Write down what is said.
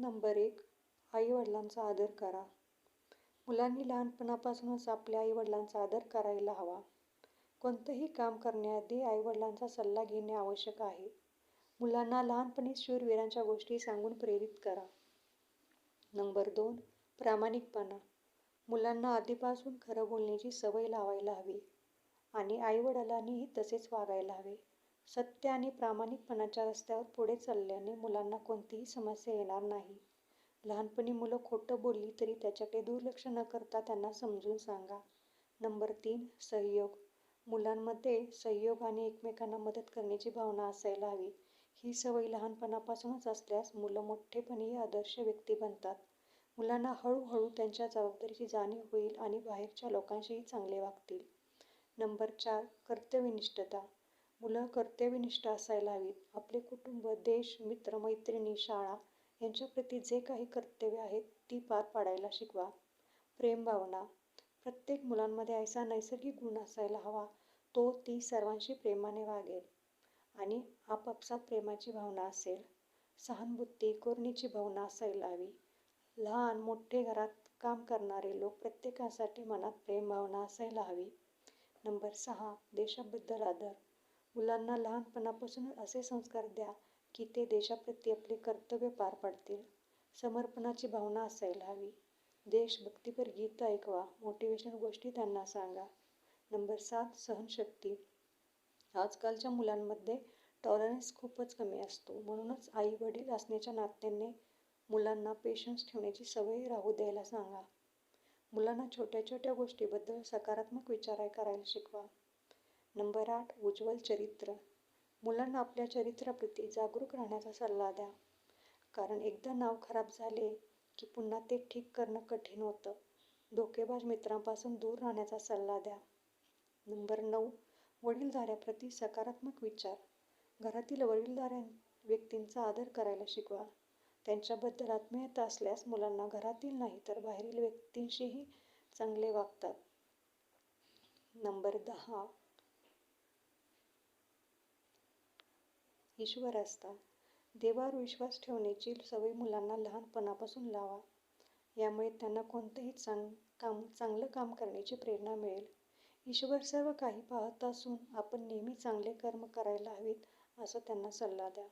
Number एक आईवडिलांचा आदर करा. मुलांनी लहानपणापासूनच आपल्या आईवडिलांचा आदर करायला हवा. कोणतंही काम करण्याआधी आईवडिलांचा सल्ला घेणे आवश्यक आहे. मुलांना लहानपणी शूरवीरांच्या गोष्टी सांगून प्रेरित करा. नंबर दोन प्रामाणिकपणा. मुलांना आधीपासून खरं बोलण्याची सवय लावायला हवी आणि आईवडिलांनीही तसेच वागायला हवे. सत्य आणि प्रामाणिकपणाच्या रस्त्यावर पुढे चालल्याने मुलांना कोणतीही समस्या येणार नाही. लहानपणी मुलं खोटं बोलली तरी त्याच्याकडे दुर्लक्ष न करता त्यांना समजून सांगा. नंबर तीन सहयोग मुलांमध्ये सहयोग आणि एकमेकांना मदत करण्याची भावना असायला हवी. ही सवय लहानपणापासूनच असल्यास मुलं मोठेपणीही आदर्श व्यक्ती बनतात. मुलांना हळूहळू त्यांच्या जबाबदारीची जाणीव होईल आणि बाहेरच्या लोकांशीही चांगले वागतील. नंबर चार कर्तव्यनिष्ठता. मुलं कर्तव्यनिष्ठ असायला हवीत. आपले कुटुंब देश मित्र मैत्रिणी शाळा यांच्याप्रती जे काही कर्तव्य आहेत ती पार पाडायला शिकवा. प्रेमभावना प्रत्येक मुलांमध्ये ऐसा नैसर्गिक गुण असायला हवा. तो ती सर्वांशी प्रेमाने वागेल. आणि आपापसात प्रेमाची भावना असेल. सहानुभूती करुणीची भावना असायला हवी. लहान मोठे घरात काम करणारे लोक प्रत्येकासाठी मनात प्रेमभावना असायला हवी. नंबर सहा देशाबद्दल आदर. मुलांना लहानपणापासून असे संस्कार द्या की ते देशाप्रती आपले कर्तव्य पार पाडतील. समर्पणाची भावना असायला हवी. देशभक्तीपर गीत ऐकवा. मोटिवेशनल गोष्टी त्यांना सांगा. नंबर सात सहनशक्ती. आजकालच्या मुलांमध्ये टॉलरन्स खूपच कमी असतो. म्हणूनच आई वडील असण्याच्या नात्याने मुलांना पेशन्स ठेवण्याची सवय राहू द्यायला सांगा. मुलांना छोट्या छोट्या गोष्टीबद्दल सकारात्मक विचार करायला शिकवा. नंबर आठ उज्ज्वल चरित्र. मुलांना आपल्या चरित्राप्रती जागरूक राहण्याचा सल्ला द्या. कारण एकदा नाव खराब झाले की पुन्हा ते ठीक करणं कठीण होतं. धोकेबाज मित्रांपासून दूर राहण्याचा सल्ला द्या. नंबर नऊ वडीलधाऱ्याप्रती सकारात्मक विचार. घरातील वडीलधाऱ्या व्यक्तींचा आदर करायला शिकवा. त्यांच्याबद्दल आत्मीयता असल्यास मुलांना घरातील नाही तर बाहेरील व्यक्तींशीही चांगले वागतात. नंबर दहा ईश्वर असता देवावर विश्वास ठेवण्याची सवय मुलांना लहानपणापासून लावा. यामुळे त्यांना कोणतंही चांग काम चांगलं काम करण्याची प्रेरणा मिळेल. ईश्वर सर्व काही पाहत असून आपण नेहमी चांगले कर्म करायला हवेत असं त्यांना सल्ला द्या.